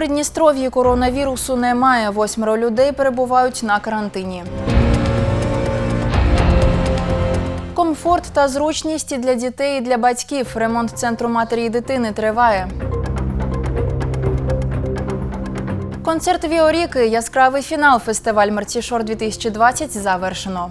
Придністров'ї коронавірусу немає. Восьмеро людей перебувають на карантині. Комфорт та зручність для дітей і для батьків. Ремонт центру матері і дитини триває. Концерт Віоріки. Яскравий фінал. Фестиваль Мартішор 2020 завершено.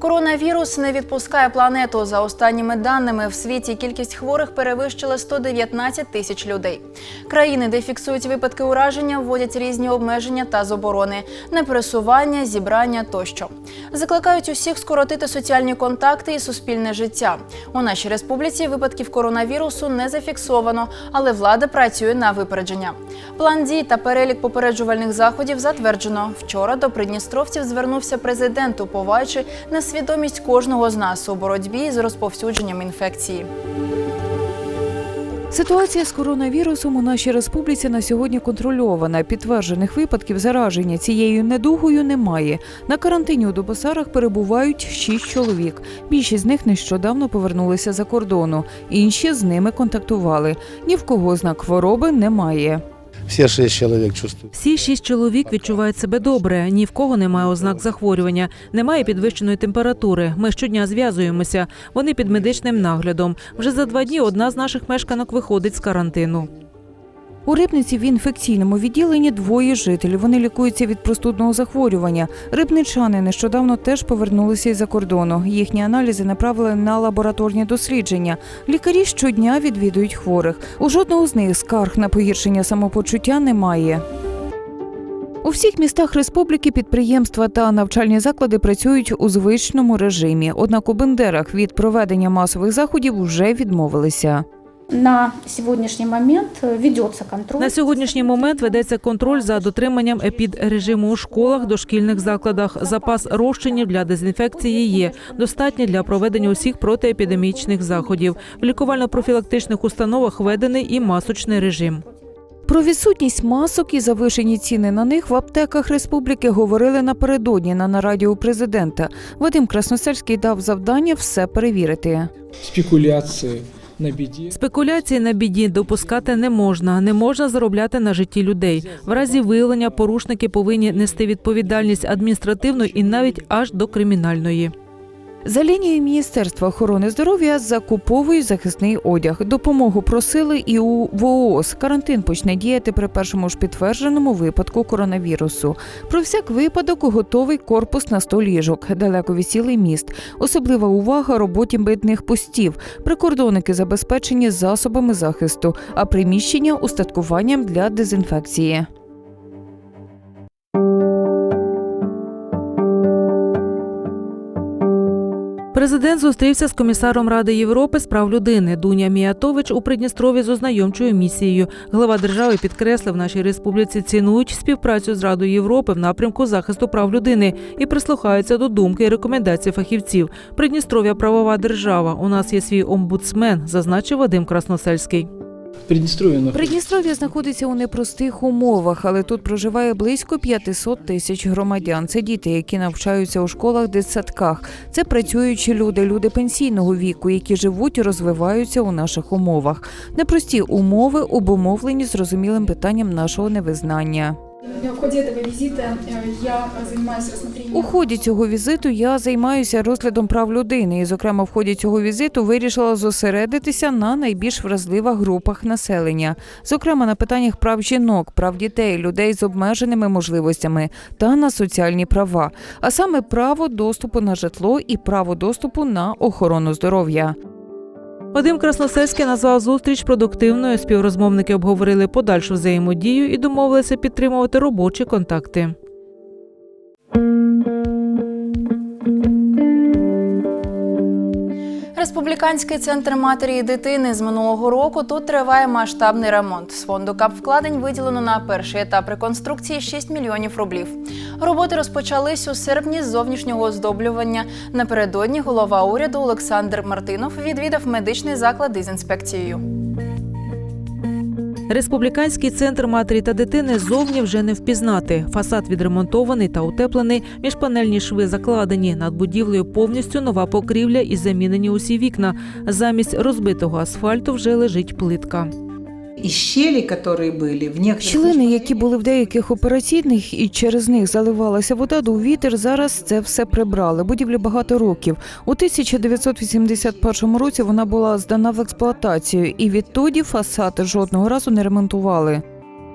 Коронавірус не відпускає планету. За останніми даними в світі кількість хворих перевищила 119 тисяч людей. Країни, де фіксують випадки ураження, вводять різні обмеження та заборони, непересування, зібрання тощо. Закликають усіх скоротити соціальні контакти і суспільне життя. У нашій республіці випадків коронавірусу не зафіксовано, але влада працює на випередження. План дій та перелік попереджувальних заходів затверджено. Вчора до придністровців звернувся президент, уповаючи на свідомість кожного з нас у боротьбі з розповсюдженням інфекції. Ситуація з коронавірусом у нашій республіці на сьогодні контрольована. Підтверджених випадків зараження цією недугою немає. На карантині у Дубосарах перебувають шість чоловік. Більшість з них нещодавно повернулися за кордону. Інші з ними контактували. Ні в кого ознак хвороби немає. Все шість чоловік чувствують. Всі шість чоловік відчувають себе добре. Ні в кого немає ознак захворювання, немає підвищеної температури. Ми щодня зв'язуємося. Вони під медичним наглядом. Вже за два дні одна з наших мешканок виходить з карантину. У Рибниці в інфекційному відділенні двоє жителів. Вони лікуються від простудного захворювання. Рибничани нещодавно теж повернулися із-за кордону. Їхні аналізи направили на лабораторні дослідження. Лікарі щодня відвідують хворих. У жодного з них скарг на погіршення самопочуття немає. У всіх містах республіки підприємства та навчальні заклади працюють у звичному режимі. Однак у Бендерах від проведення масових заходів вже відмовилися. На сегодняшний момент э, ведется контроль. На сьогоднішній момент ведеться контроль за дотриманням епідрежиму у школах, дошкільних закладах. Запас розчинів для дезінфекції є достатньо для проведення усіх протиепідемічних заходів. В лікувально-профілактичних установах введений і масочний режим. Про відсутність масок і завишені ціни на них в аптеках республіки говорили напередодні на нараді у президента. Вадим Красносельський дав завдання все перевірити. спекуляции на біді. Спекуляції на біді допускати не можна. Не можна заробляти на житті людей. В разі виявлення порушники повинні нести відповідальність адміністративну і навіть аж до кримінальної. За лінією Міністерства охорони здоров'я закуповують захисний одяг. Допомогу просили і у ВООЗ. Карантин почне діяти при першому ж підтвердженому випадку коронавірусу. Про всяк випадок готовий корпус на 100 ліжок, далеко від цілий міст. Особлива увага роботі митних постів. Прикордонники забезпечені засобами захисту, а приміщення устаткуванням для дезінфекції. Президент зустрівся з комісаром Ради Європи з прав людини Дуня Міятович у Придністрові з ознайомчою місією. Глава держави підкреслив, нашій республіці цінують співпрацю з Радою Європи в напрямку захисту прав людини і прислухаються до думки і рекомендацій фахівців. Придністров'я правова держава. У нас є свій омбудсмен, зазначив Вадим Красносельський. Приднестровье на Придністров'я знаходиться у непростих умовах, але тут проживає близько 500 тисяч громадян. Це діти, які навчаються у школах, дитсадках. Це працюючі люди, люди пенсійного віку, які живуть і розвиваються у наших умовах. Непрості умови обумовлені зрозумілим питанням нашого невизнання. Занимаюсь рассмотрением У ході цього візиту я займаюся розглядом прав людини, і, зокрема, в ході цього візиту вирішила зосередитися на найбільш вразливих групах населення, зокрема на питаннях прав жінок, прав дітей, людей з обмеженими можливостями та на соціальні права, а саме право доступу на житло і право доступу на охорону здоров'я. Вадим Красносельський назвав зустріч продуктивною. Співрозмовники обговорили подальшу взаємодію і домовилися підтримувати робочі контакти. Республіканський центр матері і дитини з минулого року тут триває масштабний ремонт. З фонду капвкладень виділено на перший етап реконструкції 6 мільйонів рублів. Роботи розпочались у серпні з зовнішнього оздоблювання. Напередодні голова уряду Олександр Мартинов відвідав медичний заклад із інспекцією. Республіканський центр матері та дитини зовні вже не впізнати. Фасад відремонтований та утеплений, міжпанельні шви закладені. Над будівлею повністю нова покрівля і замінені усі вікна. Замість розбитого асфальту вже лежить плитка. И щели, которые были в некоторых Щілини, які були в деяких операційних, і через них заливалася вода до вітер. Зараз це все прибрали. Будівлі багато років. У 1981 році вона була здана в експлуатацію, і відтоді фасад жодного разу не ремонтували.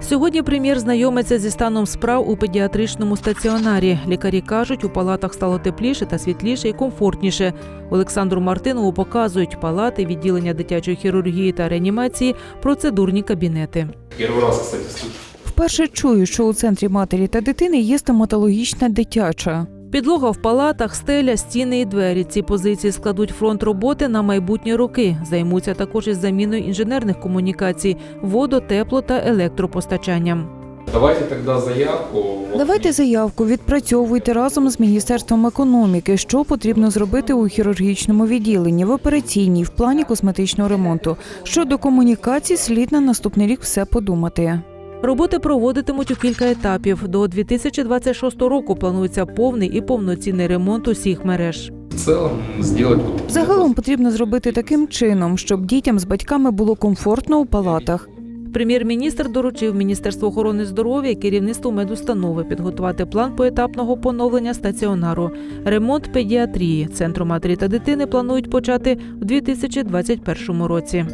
Сьогодні прем'єр знайомиться зі станом справ у педіатричному стаціонарі. Лікарі кажуть, у палатах стало тепліше та світліше і комфортніше. Олександру Мартинову показують палати, відділення дитячої хірургії та реанімації, процедурні кабінети. Перший раз, кстати. Вперше чую, що у центрі матері та дитини є стоматологічна дитяча. Підлога в палатах, стеля, стіни і двері. Ці позиції складуть фронт роботи на майбутні роки. Займуться також із заміною інженерних комунікацій, водо, тепло та електропостачанням. Давайте тогда заявку. Давайте заявку, відпрацьовуйте разом з міністерством економіки, що потрібно зробити у хірургічному відділенні, в операційній, в плані косметичного ремонту. Щодо комунікацій, слід на наступний рік все подумати. Роботи проводитимуть у кілька етапів. До 2026 року планується повний і повноцінний ремонт усіх мереж. В целом сделать вот таким Загалом потрібно зробити таким чином, щоб дітям з батьками було комфортно у палатах. Прем'єр-міністр доручив Міністерству охорони здоров'я і керівництву медустанови підготувати план поетапного поновлення стаціонару. Ремонт педіатрії центру матері та дитини планують почати у 2021 році.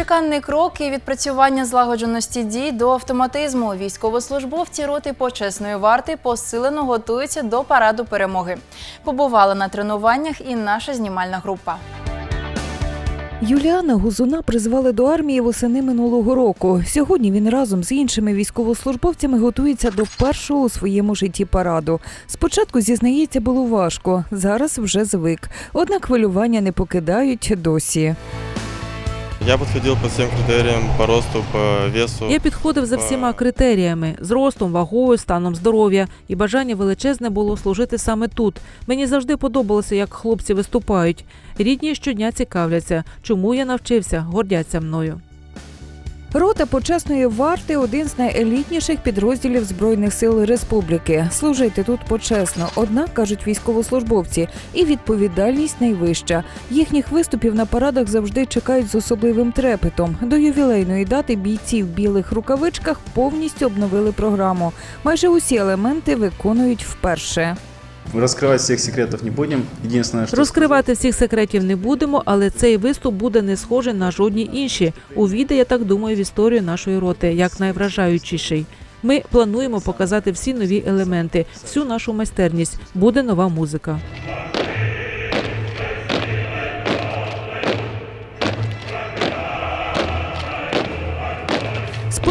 Чеканний крок і відпрацювання злагодженості дій до автоматизму. Військовослужбовці роти почесної варти посилено готуються до параду перемоги. Побувала на тренуваннях і наша знімальна група. Юліана Гузуна призвали до армії восени минулого року. Сьогодні він разом з іншими військовослужбовцями готується до першого у своєму житті параду. Спочатку зізнається, було важко, зараз вже звик. Однак хвилювання не покидають досі. Я підходив по всім критеріям по росту, по весу. Я підходив за всіма критеріями: зростом, вагою, станом здоров'я, і бажання величезне було служити саме тут. Мені завжди подобалося, як хлопці виступають. Рідні щодня цікавляться, чому я навчився, гордяться мною. Рота почесної варти один з найелітніших підрозділів збройних сил республіки. Служити тут почесно. Однак кажуть військовослужбовці, і відповідальність найвища. Їхніх виступів на парадах завжди чекають з особливим трепетом. До ювілейної дати бійці в білих рукавичках повністю обновили програму. Майже усі елементи виконують вперше. Раскрывать всіх секретів не будемо. Єдине, що... Розкривати всіх секретів не будемо, але цей виступ буде не схожий на жодні інші. Увійде, я так думаю, в історію нашої роти як найвражаючіший. Ми плануємо показати всі нові елементи, всю нашу майстерність. Буде нова музика.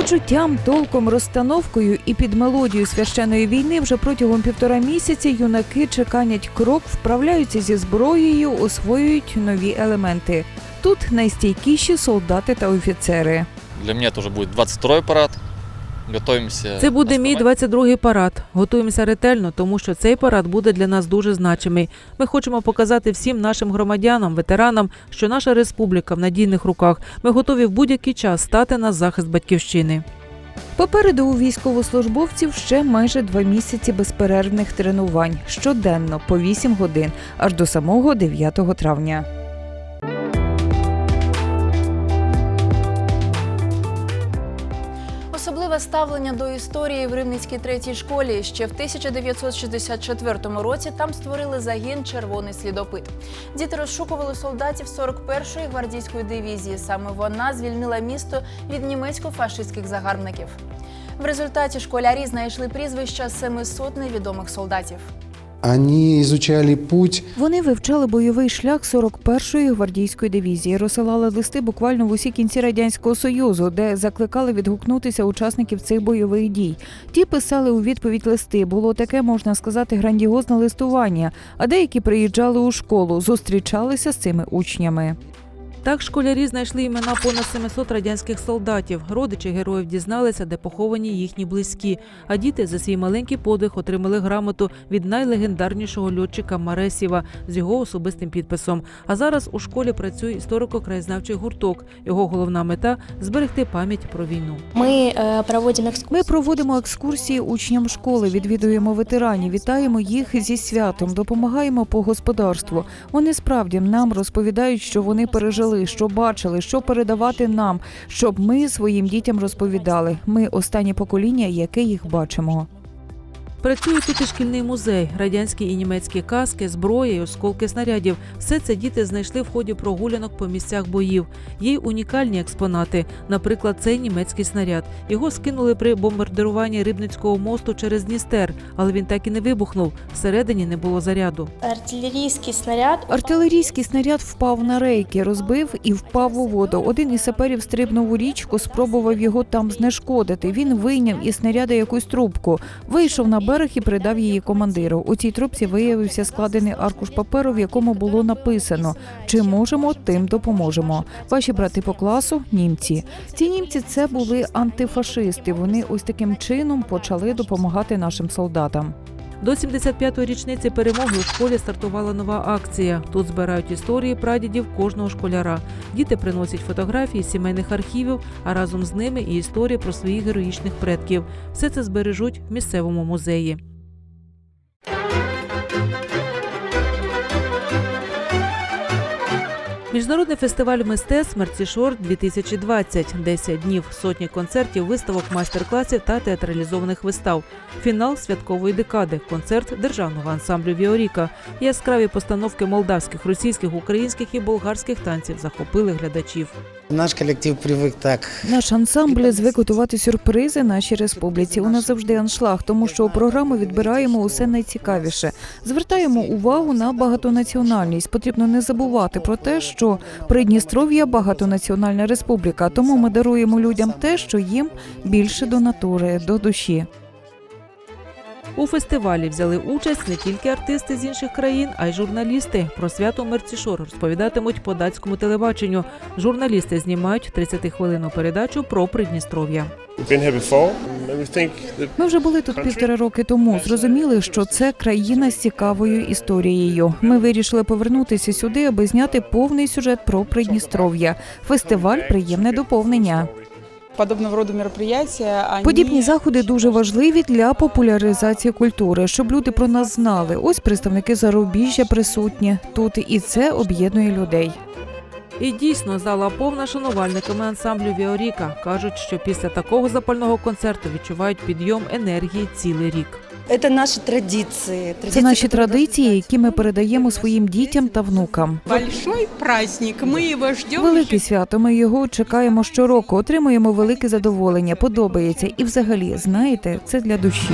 Почуттям, толком, розстановкою і під мелодію священої війни вже протягом півтора місяці юнаки чеканять крок, вправляються зі зброєю, освоюють нові елементи. Тут найстійкіші солдати та офіцери. Для мене теж буде 22-й парад. Готовимся. Це буде мій основать. 22-й парад. Готуємося ретельно, тому що цей парад буде для нас дуже значимий. Ми хочемо показати всім нашим громадянам, ветеранам, що наша республіка в надійних руках. Ми готові в будь-який час стати на захист батьківщини. Попереду у військовослужбовців ще майже два місяці безперервних тренувань щоденно по 8 годин, аж до самого 9 травня. Ставлення до історії в Рівненській третій школі. Ще в 1964 році там створили загін Червоний слідопит. Діти розшукували солдатів 41-ї гвардійської дивізії. Саме вона звільнила місто від німецько-фашистських загарбників. В результаті школярі знайшли прізвища 700 невідомих солдатів. Они ізучали путь Вони вивчали бойовий шлях 41-ї гвардійської дивізії, розсилали листи буквально в усі кінці радянського союзу, де закликали відгукнутися учасників цих бойових дій. Ті писали у відповідь листи. Було таке, можна сказати, грандіозне листування. А деякі приїжджали у школу, зустрічалися з цими учнями. Так школярі знайшли імена понад 700 радянських солдатів. Родичі героїв дізналися, де поховані їхні близькі. А діти за свій маленький подвиг отримали грамоту від найлегендарнішого льотчика Маресєва з його особистим підписом. А зараз у школі працює історико-краєзнавчий гурток. Його головна мета зберегти пам'ять про війну. Ми проводимо Ми проводимо екскурсії учням школи, відвідуємо ветеранів, вітаємо їх зі святом, допомагаємо по господарству. Вони справді нам розповідають, що вони пережили, що бачили, що передавати нам, щоб ми своїм дітям розповідали. Ми останнє покоління, яке їх бачимо. Працює тут і шкільний музей, радянські і німецькі каски, зброя і осколки снарядів. Все це діти знайшли в ході прогулянок по місцях боїв. Є й унікальні експонати. Наприклад, цей німецький снаряд. Його скинули при бомбардируванні Рибницького мосту через Дністер, але він так і не вибухнув. Всередині не було заряду. артилерійський снаряд. Артилерійський снаряд впав на рейки, розбив і впав у воду. Один із саперів стрибнув у річку, спробував його там знешкодити. Він вийняв із снаряда якусь трубку, вийшов на берег і передав її командиру. У цій трубці виявився складений аркуш паперу, в якому було написано: чи можемо, тим допоможемо. Ваші брати по класу німці. Ці німці це були антифашисти. Вони ось таким чином почали допомагати нашим солдатам. До 75-ї річниці перемоги у школі стартувала нова акція. Тут збирають історії прадідів кожного школяра. Діти приносять фотографії сімейних архівів, а разом з ними і історії про своїх героїчних предків. Все це збережуть в місцевому музеї. Міжнародний фестиваль мистецтв Мерцішор 2020 10 днів, сотні концертів, виставок, майстер-класів та театралізованих вистав. Фінал святкової декади, концерт державного ансамблю Віоріка. Яскраві постановки молдавських, російських, українських і болгарських танців захопили глядачів. Наш коллектив привык так. Наш ансамбль звик готувати сюрпризи нашій республіці. У нас завжди аншлаг, тому що у програму відбираємо усе найцікавіше. Звертаємо увагу на багатонаціональність. Потрібно не забувати про те, що Придністров'я багатонаціональна республіка. Тому ми даруємо людям те, що їм більше до натури, до душі. У фестивалі взяли участь не тільки артисти з інших країн, а й журналісти. Про свято Мерцішор розповідатимуть по датському телебаченню. Журналісти знімають 30-хвилинну передачу про Придністров'я. Ми вже були тут півтора роки тому. Зрозуміли, що це країна з цікавою історією. Ми вирішили повернутися сюди, аби зняти повний сюжет про Придністров'я. Фестиваль приємне доповнення. Подобного роду мероприятия, они... Подібні заходи дуже важливі для популяризації культури, щоб люди про нас знали. Ось представники зарубіжжя присутні тут, і це об'єднує людей. І дійсно зала повна шанувальниками ансамблю Віоріка. кажуть, що після такого запального концерту відчувають підйом енергії цілий рік. Це наші традиції. Це наші традиції, які ми передаємо своїм дітям та внукам. Большой праздник. Ми його ждемо. Велике свято. Ми його чекаємо щороку. Отримуємо велике задоволення. Подобається. І, взагалі, знаєте, це для душі.